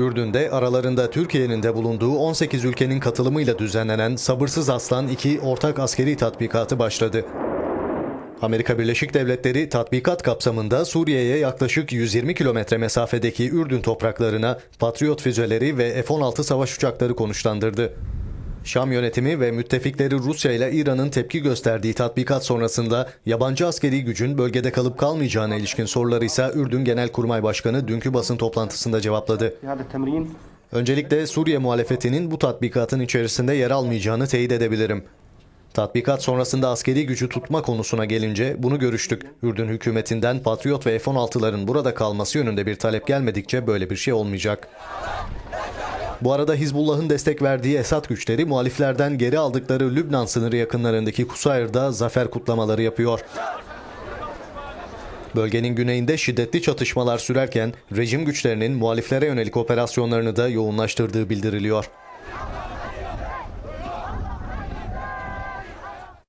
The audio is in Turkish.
Ürdün'de aralarında Türkiye'nin de bulunduğu 18 ülkenin katılımıyla düzenlenen Sabırsız Aslan 2 ortak askeri tatbikatı başladı. Amerika Birleşik Devletleri tatbikat kapsamında Suriye'ye yaklaşık 120 kilometre mesafedeki Ürdün topraklarına Patriot füzeleri ve F-16 savaş uçakları konuşlandırdı. Şam yönetimi ve müttefikleri Rusya ile İran'ın tepki gösterdiği tatbikat sonrasında yabancı askeri gücün bölgede kalıp kalmayacağına ilişkin soruları ise Ürdün Genelkurmay Başkanı dünkü basın toplantısında cevapladı. Öncelikle Suriye muhalefetinin bu tatbikatın içerisinde yer almayacağını teyit edebilirim. Tatbikat sonrasında askeri gücü tutma konusuna gelince bunu görüştük. Ürdün hükümetinden Patriot ve F-16'ların burada kalması yönünde bir talep gelmedikçe böyle bir şey olmayacak. Bu arada Hizbullah'ın destek verdiği Esad güçleri muhaliflerden geri aldıkları Lübnan sınırı yakınlarındaki Kusayr'da zafer kutlamaları yapıyor. Bölgenin güneyinde şiddetli çatışmalar sürerken rejim güçlerinin muhaliflere yönelik operasyonlarını da yoğunlaştırdığı bildiriliyor.